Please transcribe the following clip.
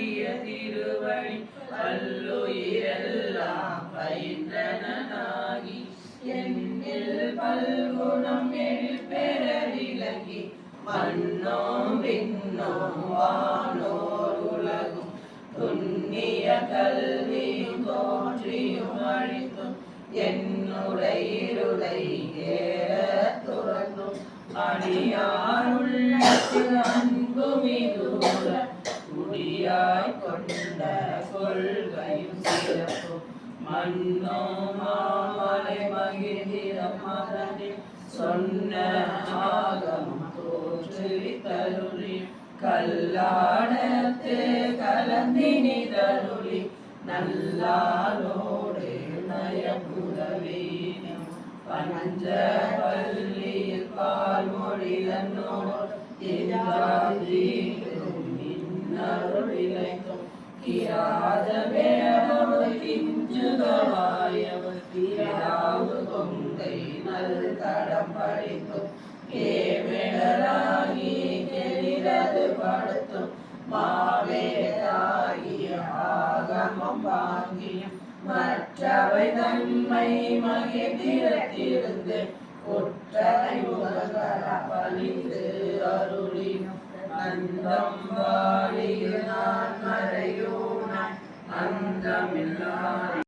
அரிய திருவழி பல்லுயிரெல்லாம் பயின்றனாகி என்னில் பல்குணம் எழில் பெற விளங்கி மண்ணோம் விண்ணோம் வானோர் உலகும் துண்ணிய கல்வியும் தோன்றியும் அழித்தும் என்னுடைய இருளை ஏற துறந்தும் அடியாருள்ளத்தில் அன்பு மன்னோ மாமலை மகிழ்ந்திர மதனில் சொன்ன ஆகமம் தோற்றுவித்தருளி கல்லாடத்து கலந்தினி தருளி நல்லாரோடு நயபுரவீனம் பஞ்ச பள்ளியில் பால் மற்றவை தன்மை மகிழ்ந்திரத்திருந்து ஒற்றனை உலகர பணிந்து அருளினும் நந்தம் வாழினார் அந்த மில்லாரி